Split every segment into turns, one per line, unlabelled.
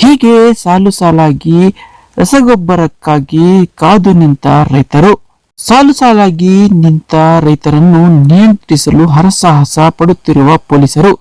ಹೀಗೆ ಸಾಲು ಸಾಲಾಗಿ ರಸಗೊಬ್ಬರಕ್ಕಾಗಿ ಕಾದು ನಿಂತ ರೈತರು. ಸಾಲು ಸಾಲಾಗಿ ನಿಂತ ರೈತರನ್ನು ನಿಯಂತ್ರಿಸಲು ಹರಸಾಹಸ ಪಡುತ್ತಿರುವ ಪೊಲೀಸರು.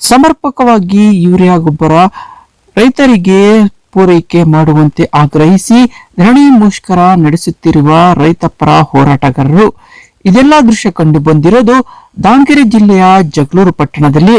ಸಮರ್ಪಕವಾಗಿ ಯೂರಿಯಾ ಗೊಬ್ಬರ ರೈತರಿಗೆ ಪೂರೈಕೆ ಮಾಡುವಂತೆ ಆಗ್ರಹಿಸಿ ಧರಣಿ ಮುಷ್ಕರ ನಡೆಸುತ್ತಿರುವ ರೈತ ಪರ ಹೋರಾಟಗಾರರು. ಇದೆಲ್ಲ ದೃಶ್ಯ ಕಂಡು ಬಂದಿರೋದು ದಾವಣಗೆರೆ ಜಿಲ್ಲೆಯ ಜಗಳೂರು ಪಟ್ಟಣದಲ್ಲಿ.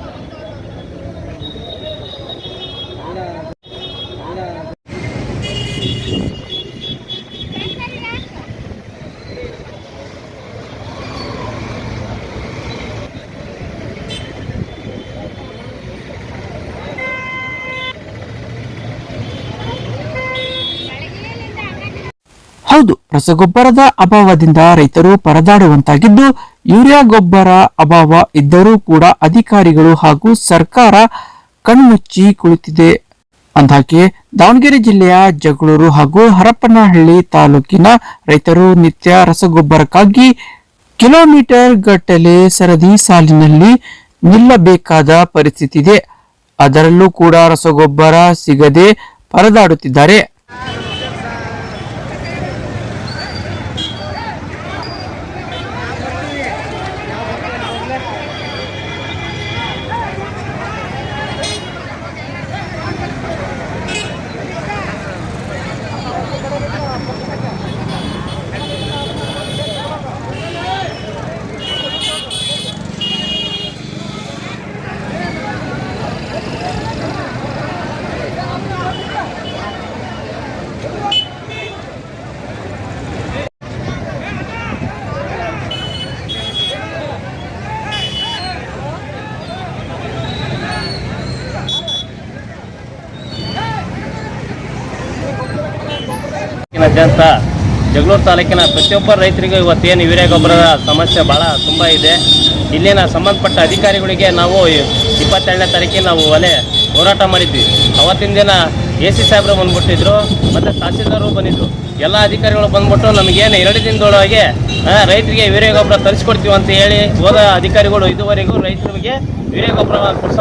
ರಸಗೊಬ್ಬರದ ಅಭಾವದಿಂದ ರೈತರು ಪರದಾಡುವಂತಾಗಿದ್ದು, ಯೂರಿಯಾ ಗೊಬ್ಬರ ಅಭಾವ ಇದ್ದರೂ ಕೂಡ ಅಧಿಕಾರಿಗಳು ಹಾಗೂ ಸರ್ಕಾರ ಕಣ್ಮುಚ್ಚಿ ಕುಳಿತಿದೆ. ಅಂದಾಗೆ ದಾವಣಗೆರೆ ಜಿಲ್ಲೆಯ ಜಗಳೂರು ಹಾಗೂ ಹರಪನಹಳ್ಳಿ ತಾಲೂಕಿನ ರೈತರು ನಿತ್ಯ ರಸಗೊಬ್ಬರಕ್ಕಾಗಿ ಕಿಲೋಮೀಟರ್ ಗಟ್ಟಲೆ ಸರದಿ ಸಾಲಿನಲ್ಲಿ ನಿಲ್ಲಬೇಕಾದ ಪರಿಸ್ಥಿತಿ ಇದೆ ಅದರಲ್ಲೂ ಕೂಡ ರಸಗೊಬ್ಬರ ಸಿಗದೆ ಪರದಾಡುತ್ತಿದ್ದಾರೆ.
ತಾಲೂಕಿನಾದ್ಯಂತ ಜಗಳೂರು ತಾಲೂಕಿನ ಪ್ರತಿಯೊಬ್ಬ ರೈತರಿಗೂ ಇವತ್ತೇನು ಯೂರಿಯಾ ಗೊಬ್ಬರದ ಸಮಸ್ಯೆ ಭಾಳ ತುಂಬ ಇದೆ. ಇಲ್ಲಿನ ಸಂಬಂಧಪಟ್ಟ ಅಧಿಕಾರಿಗಳಿಗೆ ನಾವು ಇಪ್ಪತ್ತೆರಡನೇ ತಾರೀಕಿಗೆ ನಾವು ಒಲೆ ಹೋರಾಟ ಮಾಡಿದ್ವಿ. ಅವತ್ತಿನ ದಿನ ಎ ಸಿ ಸಾಹೇಬರು ಬಂದ್ಬಿಟ್ಟಿದ್ರು, ಮತ್ತು ತಹಸೀಲ್ದಾರು ಬಂದಿದ್ರು. ಎಲ್ಲ ಅಧಿಕಾರಿಗಳು ಬಂದ್ಬಿಟ್ಟು ನಮಗೇನು ಎರಡು ದಿನದೊಳಗೆ ರೈತರಿಗೆ ವೀರ್ಯ ಗೊಬ್ಬರ ತರಿಸ್ಕೊಡ್ತೀವಿ ಅಂತ ಹೇಳಿ ಹೋದ ಅಧಿಕಾರಿಗಳು ಇದುವರೆಗೂ ರೈತರಿಗೆ ವೀರ್ಯ ಗೊಬ್ಬರ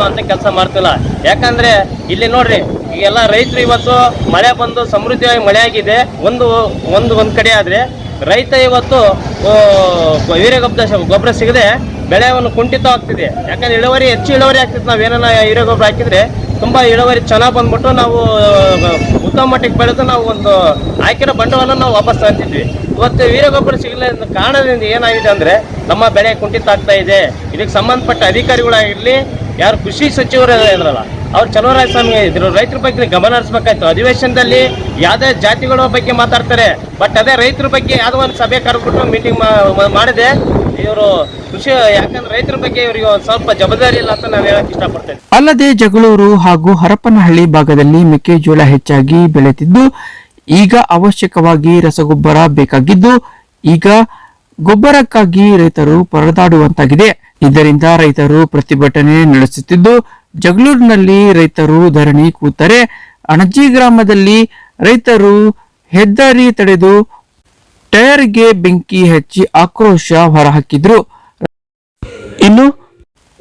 ಅಂತ ಕೆಲಸ ಮಾಡ್ತಿಲ್ಲ. ಯಾಕಂದ್ರೆ ಇಲ್ಲಿ ನೋಡ್ರಿ, ಈಗೆಲ್ಲ ರೈತರು ಇವತ್ತು ಮಳೆ ಬಂದು ಸಮೃದ್ಧಿಯಾಗಿ ಮಳೆ ಆಗಿದೆ ಒಂದು ಒಂದು ಒಂದು ಕಡೆ ಆದ್ರೆ ರೈತ ಇವತ್ತು ವೀರ್ಯ ಗೊಬ್ಬರ ಗೊಬ್ಬರ ಸಿಗದೆ ಬೆಳೆಯನ್ನು ಕುಂಠಿತವಾಗ್ತಿದೆ. ಯಾಕಂದ್ರೆ ಇಳುವರಿ ಹೆಚ್ಚು ಇಳುವರಿ ಆಗ್ತಿತ್ತು. ನಾವು ಏನನ್ನ ಯೂರಿಯಾ ಗೊಬ್ಬರ ಹಾಕಿದ್ರೆ ತುಂಬಾ ಇಳುವರಿ ಚೆನ್ನಾಗಿ ಬಂದ್ಬಿಟ್ಟು ನಾವು ಉತ್ತಮ ಮಟ್ಟಿಗೆ ಬೆಳೆದು ನಾವು ಒಂದು ಹಾಕಿರೋ ಬಂಡವಾಳ ನಾವು ವಾಪಸ್ ತಗೊಂತಿದ್ವಿ ಇವತ್ತು ವೀರಗೊಬ್ಬರ ಗೊಬ್ಬರ ಸಿಗಲ್ಲ ಕಾರಣದಿಂದ ಏನಾಗಿದೆ ಅಂದ್ರೆ, ನಮ್ಮ ಬೆಳೆ ಕುಂಠಿತ ಆಗ್ತಾ ಇದೆ. ಇದಕ್ಕೆ ಸಂಬಂಧಪಟ್ಟ ಅಧಿಕಾರಿಗಳಾಗಿರಲಿ, ಯಾರು ಕೃಷಿ ಸಚಿವರು ಇದ್ರಲ್ಲ ಅವ್ರು ಚಲುವರಾಯ ಸ್ವಾಮಿ ಇದ್ರು. ರೈತರ ಬಗ್ಗೆ ಗಮನ ಹರಿಸ್ಬೇಕಾಯ್ತು. ಅಧಿವೇಶನದಲ್ಲಿ ಯಾವುದೇ ಜಾತಿಗಳ ಬಗ್ಗೆ ಮಾತಾಡ್ತಾರೆ. ಬಟ್ ಅದೇ ರೈತರ ಬಗ್ಗೆ ಯಾವ್ದೋ ಒಂದು ಸಭೆ ಕರೆದ್ಬಿಟ್ಟು ಮೀಟಿಂಗ್ ಮಾಡಿದೆ. ಇವರು ಕೃಷಿ ಯಾಕಂದ್ರೆ ರೈತರ ಬಗ್ಗೆ ಇವರಿಗೆ ಒಂದು ಸ್ವಲ್ಪ ಜವಾಬ್ದಾರಿ ಇಲ್ಲ ಅಂತ ನಾನು ಹೇಳಕ್ ಇಷ್ಟಪಡ್ತೇನೆ
ಅಲ್ಲದೆ ಜಗಳೂರು ಹಾಗೂ ಹರಪನಹಳ್ಳಿ ಭಾಗದಲ್ಲಿ ಮೆಕ್ಕೆಜೋಳ ಹೆಚ್ಚಾಗಿ ಬೆಳೆತಿದ್ದು ಈಗ ಅವಶ್ಯಕವಾಗಿ ರಸಗೊಬ್ಬರ ಬೇಕಾಗಿದ್ದು, ಈಗ ಗೊಬ್ಬರಕ್ಕಾಗಿ ರೈತರು ಪರದಾಡುವಂತಾಗಿದೆ. ಇದರಿಂದ ರೈತರು ಪ್ರತಿಭಟನೆ ನಡೆಸುತ್ತಿದ್ದು ಜಗಳೂರಿನಲ್ಲಿ ರೈತರು ಧರಣಿ ಕೂತರೆ ಅಣಜಿ ಗ್ರಾಮದಲ್ಲಿ ರೈತರು ಹೆದ್ದಾರಿ ತಡೆದು ಟೈರ್ಗೆ ಬೆಂಕಿ ಹಚ್ಚಿ ಆಕ್ರೋಶ ಹೊರಹಾಕಿದ್ರು. ಇನ್ನು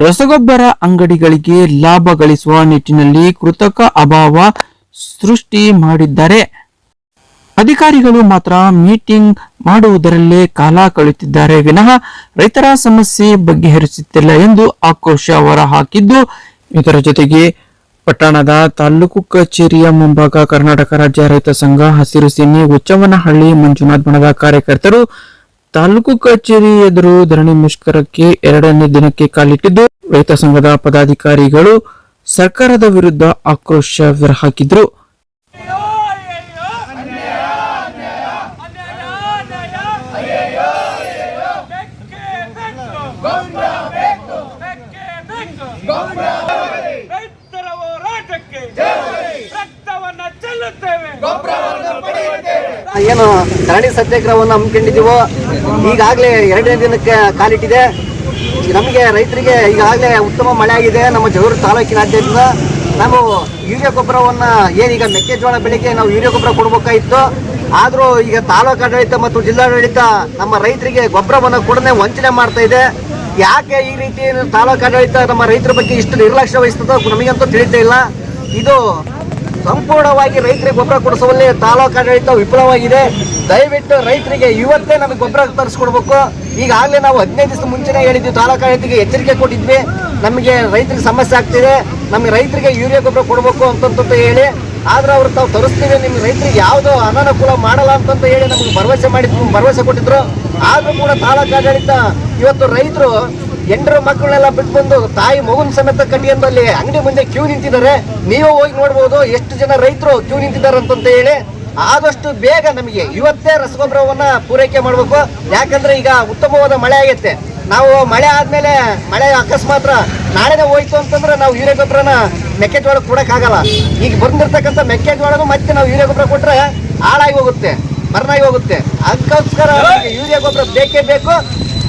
ರಸಗೊಬ್ಬರ ಅಂಗಡಿಗಳಿಗೆ ಲಾಭ ಗಳಿಸುವ ನಿಟ್ಟಿನಲ್ಲಿ ಕೃತಕ ಅಭಾವ ಸೃಷ್ಟಿ ಮಾಡಿದ್ದಾರೆ. ಅಧಿಕಾರಿಗಳು ಮಾತ್ರ ಮೀಟಿಂಗ್ ಮಾಡುವುದರಲ್ಲೇ ಕಾಲ ಕಳೆಯುತ್ತಿದ್ದಾರೆ. ವಿನಃ ರೈತರ ಸಮಸ್ಯೆ ಬಗೆಹರಿಸುತ್ತಿಲ್ಲ ಎಂದು ಆಕ್ರೋಶ ಹೊರಹಾಕಿದ್ದು ಇದರ ಜೊತೆಗೆ ಪಟ್ಟಣದ ತಾಲೂಕು ಕಚೇರಿಯ ಮುಂಭಾಗ ಕರ್ನಾಟಕ ರಾಜ್ಯ ರೈತ ಸಂಘ ಹಸಿರು ಸೇನೆ ಹುಚ್ಚವನಹಳ್ಳಿ ಮಂಜುನಾಥ್ ಬಣದ ಕಾರ್ಯಕರ್ತರು ತಾಲೂಕು ಕಚೇರಿ ಎದುರು ಧರಣಿ ಮುಷ್ಕರಕ್ಕೆ ಎರಡನೇ ದಿನಕ್ಕೆ ಕಾಲಿಟ್ಟಿದ್ದು. ರೈತ ಸಂಘದ ಪದಾಧಿಕಾರಿಗಳು ಸರ್ಕಾರದ ವಿರುದ್ಧ ಆಕ್ರೋಶ ಹೊರಹಾಕಿದ್ರು
ಏನು ಧರಣಿ ಸತ್ಯಾಗ್ರಹವನ್ನು ಹಮ್ಮಿಕೊಂಡಿದ್ದೀವೋ, ಈಗಾಗಲೇ ಎರಡನೇ ದಿನಕ್ಕೆ ಕಾಲಿಟ್ಟಿದೆ. ನಮಗೆ ರೈತರಿಗೆ ಈಗಾಗಲೇ ಉತ್ತಮ ಮಳೆ ಆಗಿದೆ. ನಮ್ಮ ಜಗಳೂರು ತಾಲೂಕಿನಾದ್ಯಂತ ನಾವು ಯೂರಿಯಾ ಗೊಬ್ಬರವನ್ನು ಏನೀಗ ಮೆಕ್ಕೆಜೋಳ ಬೆಳೆಗೆ ನಾವು ಯೂರಿಯಾ ಗೊಬ್ಬರ ಕೊಡಬೇಕಾಗಿತ್ತು. ಆದರೂ ಈಗ ತಾಲೂಕು ಆಡಳಿತ ಮತ್ತು ಜಿಲ್ಲಾಡಳಿತ ನಮ್ಮ ರೈತರಿಗೆ ಗೊಬ್ಬರವನ್ನು ಕೊಡದೆ ವಂಚನೆ ಮಾಡ್ತಾ ಇದೆ. ಯಾಕೆ ಈ ರೀತಿ ತಾಲೂಕು ಆಡಳಿತ ನಮ್ಮ ರೈತರ ಬಗ್ಗೆ ಇಷ್ಟು ನಿರ್ಲಕ್ಷ್ಯ ವಹಿಸ್ತದೋ ನಮಗಂತೂ ತಿಳಿತಾ ಇಲ್ಲ. ಇದು ಸಂಪೂರ್ಣವಾಗಿ ರೈತರಿಗೆ ಗೊಬ್ಬರ ಕೊಡಿಸುವಲ್ಲಿ ತಾಲೂಕು ಆಡಳಿತ ವಿಫಲವಾಗಿದೆ. ದಯವಿಟ್ಟು ರೈತರಿಗೆ ಇವತ್ತೇ ನಮಗೆ ಗೊಬ್ಬರ ತರಿಸ್ಕೊಡ್ಬೇಕು. ಈಗಾಗಲೇ ನಾವು ಹದಿನೈದು ದಿವಸ ಮುಂಚೆನೇ ಹೇಳಿದ್ವಿ, ತಾಲೂಕು ಆಡಳಿತಕ್ಕೆ ಎಚ್ಚರಿಕೆ ಕೊಟ್ಟಿದ್ವಿ. ನಮಗೆ ರೈತರಿಗೆ ಸಮಸ್ಯೆ ಆಗ್ತಿದೆ. ನಮಗೆ ರೈತರಿಗೆ ಯೂರಿಯಾ ಗೊಬ್ಬರ ಕೊಡಬೇಕು ಅಂತಂತ ಹೇಳಿ. ಆದ್ರೆ ಅವ್ರು ತಾವು ತರಿಸ್ತೀವಿ, ನಿಮ್ಗೆ ರೈತರಿಗೆ ಯಾವುದೋ ಅನಾನುಕೂಲ ಮಾಡಲ್ಲ ಅಂತಂತ ಹೇಳಿ ನಮಗೆ ಭರವಸೆ ಮಾಡಿದ್ರು ಭರವಸೆ ಕೊಟ್ಟಿದ್ರು. ಆದ್ರೂ ಕೂಡ ತಾಲೂಕು ಆಡಳಿತ, ಇವತ್ತು ರೈತರು ಎಂಟರ ಮಕ್ಕಳನ್ನೆಲ್ಲ ಬಿಟ್ಬಂದು ತಾಯಿ ಮಗುನ ಸಮೇತ ಕಟ್ಟಿಕೊಂಡು ಅಲ್ಲಿ ಅಂಗಡಿ ಮುಂದೆ ಕ್ಯೂ ನಿಂತಿದ್ದಾರೆ. ನೀವು ಹೋಗಿ ನೋಡ್ಬೋದು ಎಷ್ಟು ಜನ ರೈತರು ಕ್ಯೂ ನಿಂತಿದ್ದಾರೆ ಅಂತಂತ ಹೇಳಿ. ಆದಷ್ಟು ಬೇಗ ನಮಗೆ ಇವತ್ತೇ ರಸಗೊಬ್ಬರವನ್ನ ಪೂರೈಕೆ ಮಾಡಬೇಕು. ಯಾಕಂದ್ರೆ ಈಗ ಉತ್ತಮವಾದ ಮಳೆ ಆಗೈತೆ. ನಾವು ಮಳೆ ಆದ್ಮೇಲೆ ಮಳೆ ಅಕಸ್ಮಾತ್ ನಾಳೆನೇ ಹೋಯ್ತು ಅಂತಂದ್ರೆ ನಾವು ಯೂರಿಯಾ ಗೊಬ್ಬರನ ಮೆಕ್ಕೆಜೋಳಕ್ಕೆ ಕೊಡೋಕ್ಕಾಗಲ್ಲ. ಈಗ ಬಂದಿರ್ತಕ್ಕಂಥ ಮೆಕ್ಕೆಜೋಳನು ಮತ್ತೆ ನಾವು ಯೂರಿಯಾ ಗೊಬ್ಬರ ಕೊಟ್ಟರೆ ಹಾಳಾಗಿ ಹೋಗುತ್ತೆ ಮರನಾಗಿ ಹೋಗುತ್ತೆ. ಅದಕ್ಕೋಸ್ಕರ ಯೂರಿಯಾ ಗೊಬ್ಬರ ಬೇಕೇ ಬೇಕು.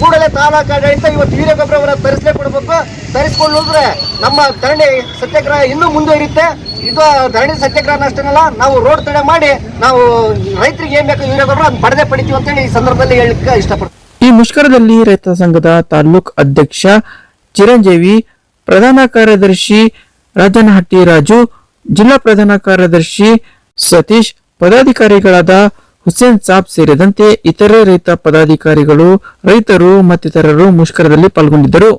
ಕೂಡಲೇ ತಾಲೂಕು ಆಡಳಿತ ಇವತ್ತು ವೀರಗೊಬ್ಬರವರ ತರಿಸಲೇ ಕೊಡಬೇಕು ಹೋದ್ರೆ ನಮ್ಮ ಧರಣಿ ಸತ್ಯಾಗ್ರಹ ಇನ್ನೂ ಮುಂದುವರಿಯುತ್ತೆ ಇದು ಧರಣಿ ಸತ್ಯಾಗ್ರಹ ಅಷ್ಟೇನಲ್ಲ, ನಾವು ರೋಡ್ ತಡೆ ಮಾಡಿ ನಾವು ರೈತರಿಗೆ ಏನ್ ಬೇಕು ವೀರಗೊಬ್ಬರ ಗೊಬ್ಬರ ಪಡೆದೇ ಪಡಿತೀವಿ ಅಂತೇಳಿ ಈ ಸಂದರ್ಭದಲ್ಲಿ ಹೇಳಲಿಕ್ಕೆ ಇಷ್ಟಪಡ್ತೀನಿ.
ಈ ಮುಷ್ಕರದಲ್ಲಿ ರೈತ ಸಂಘದ ತಾಲೂಕ್ ಅಧ್ಯಕ್ಷ ಚಿರಂಜೀವಿ, ಪ್ರಧಾನ ಕಾರ್ಯದರ್ಶಿ ರಾಜನಹಟ್ಟಿ ರಾಜು ಜಿಲ್ಲಾ ಪ್ರಧಾನ ಕಾರ್ಯದರ್ಶಿ ಸತೀಶ್, ಪದಾಧಿಕಾರಿಗಳಾದ ಹುಸೇನ್ ಸಾಬ್ ಸೇರಿದಂತೆ ಇತರೆ ರೈತ ಪದಾಧಿಕಾರಿಗಳು ರೈತರು ಮತ್ತಿತರರು ಮುಷ್ಕರದಲ್ಲಿ ಪಾಲ್ಗೊಂಡಿದ್ದರು.